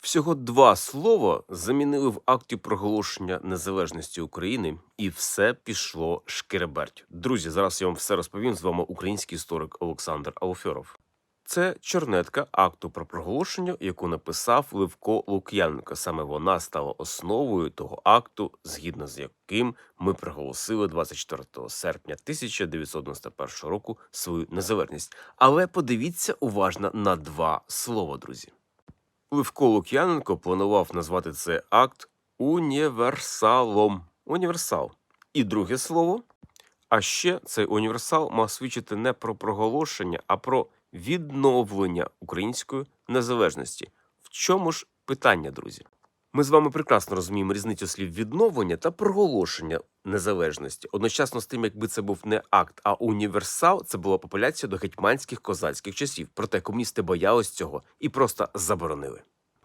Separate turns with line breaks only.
Всього два слова замінили в акті проголошення незалежності України, і все пішло шкереберть. Друзі, зараз я вам все розповім. З вами український історик Олександр Алфьоров. Це чорнетка акту про проголошення, яку написав Левко Лук'яненко. Саме вона стала основою того акту, згідно з яким ми проголосили 24 серпня 1991 року свою незалежність. Але подивіться уважно на два слова, друзі. Левко Лук'яненко планував назвати цей акт універсалом. Універсал. І друге слово. А ще цей універсал мав свідчити не про проголошення, а про відновлення української незалежності. В чому ж питання, друзі? Ми з вами прекрасно розуміємо різницю слів відновлення та проголошення незалежності. Одночасно з тим, якби це був не акт, а універсал, це була популяція до гетьманських козацьких часів. Проте комуністи боялись цього і просто заборонили.